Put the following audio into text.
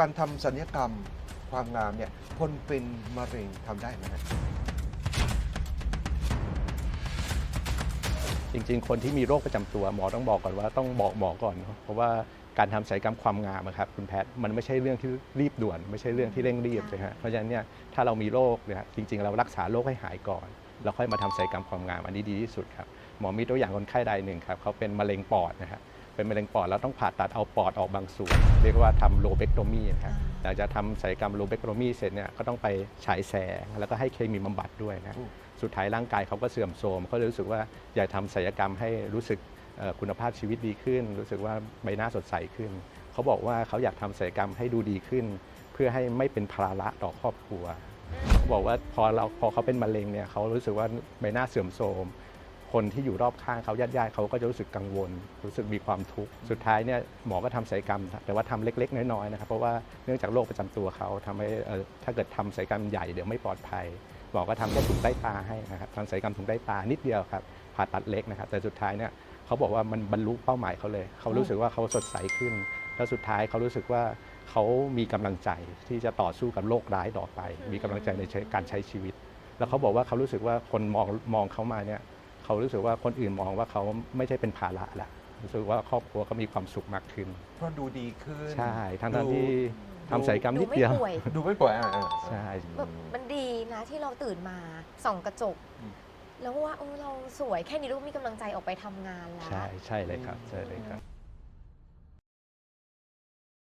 การทำสัญญกรรมความงามเนี่ยคนเป็นมะเร็งทำได้ไหมฮะจริงๆ คนที่มีโรคประจำตัวหมอต้องบอกก่อนว่าต้องบอกหมอก่อนเนอะเพราะว่าการทำศัลยกรรมความงามอะครับคุณแพทย์มันไม่ใช่เรื่องที่รีบด่วน ไม่ใช่เรื่องที่เร่งรีบนะฮะเพราะฉะนั้นเนี่ยถ้าเรามีโรคเนี่ยจริงๆ เรารักษาโรคให้หายก่อน แล้วค่อยมาทำศัลยกรรมความงามอันนี้ดีที่สุดครับหมอมีตัวอย่างคนไข้รายหนึ่งครับเขาเป็นมะเร็งปอดนะฮะ เป็นมะเร็งปอดแล้วต้องผ่าตัดเอาปอดออกบางส่วน เรียกว่าทำโลเบกโตมีนะฮะหลังจากทำศัลยกรรมโลเบกโตมีเสร็จเนี่ยก็ต้องไปฉายแสงแล้วก็ให้เคมีบำบัดด้วยนะอืมสุดท้ายร่างกายเขาก็เสื่อมโทรมเขาเลยรู้สึกว่าอยากทำศัลยกรรมให้รู้สึกเอ่อคุณภาพชีวิตดีขึ้น รู้สึกว่าใบหน้าสดใสขึ้น เขาบอกว่าเขาอยากทำศัลยกรรมให้ดูดีขึ้น เพื่อให้ไม่เป็นภาระต่อครอบครัว เขาบอกว่าพอเราพอเขาเป็นมะเร็งเนี่ยเขารู้สึกว่าใบหน้าเสื่อมโทรมคน ที่อยู่รอบข้างเขาญาติๆเขาก็จะรู้สึกกังวล รู้สึกมีความทุกข์สุดท้ายเนี่ยหมอก็ทำศัลยกรรม แต่ว่าทำเล็ก ๆ น้อยๆนะครับเพราะว่าเนื่องจากโรคประจำตัวเขาทำให้ถ้าเกิดทำศัลยกรรมใหญ่เดี๋ยวไม่ปลอดภัยหมอก็ทำแค่ถุงใต้ตาให้นะครับทำศัลยกรรมถุงใต้ตานิดเดียวครับผ่าตัดเล็กนะครับแต่สุดท้ายเนี่ยเขาบอกว่ามันบรรลุเป้าหมายเขาเลย เขารู้สึกว่าเขาสดใสขึ้น แล้วสุดท้ายเขารู้สึกว่าเขามีกำลังใจที่จะต่อสู้กับโรคร้ายต่อไป มีกำลังใจในการใช้ชีวิต แล้วเขาบอกว่าเขารู้สึกว่าคนมองมองเขามาเนี่ย เขารู้สึกว่าคนอื่นมองว่าเขาไม่ใช่เป็นภาระละรู้สึกว่าครอบครัวก็มีความสุขมากขึ้น เพราะดูดีขึ้น ใช่ทั้งๆดูที่ทำศัลยกรรมดูนิดไม่เดียว ป่วยดูไม่ป่วยอะอะใช่ แบบมันดีนะที่เราตื่นมาส่องกระจก อืม แล้วว่าเออเราสวยแค่นี้เราก็มีกำลังใจออกไปทำงานแล้ว ใช่ใช่เลยครับใช่เลยครับ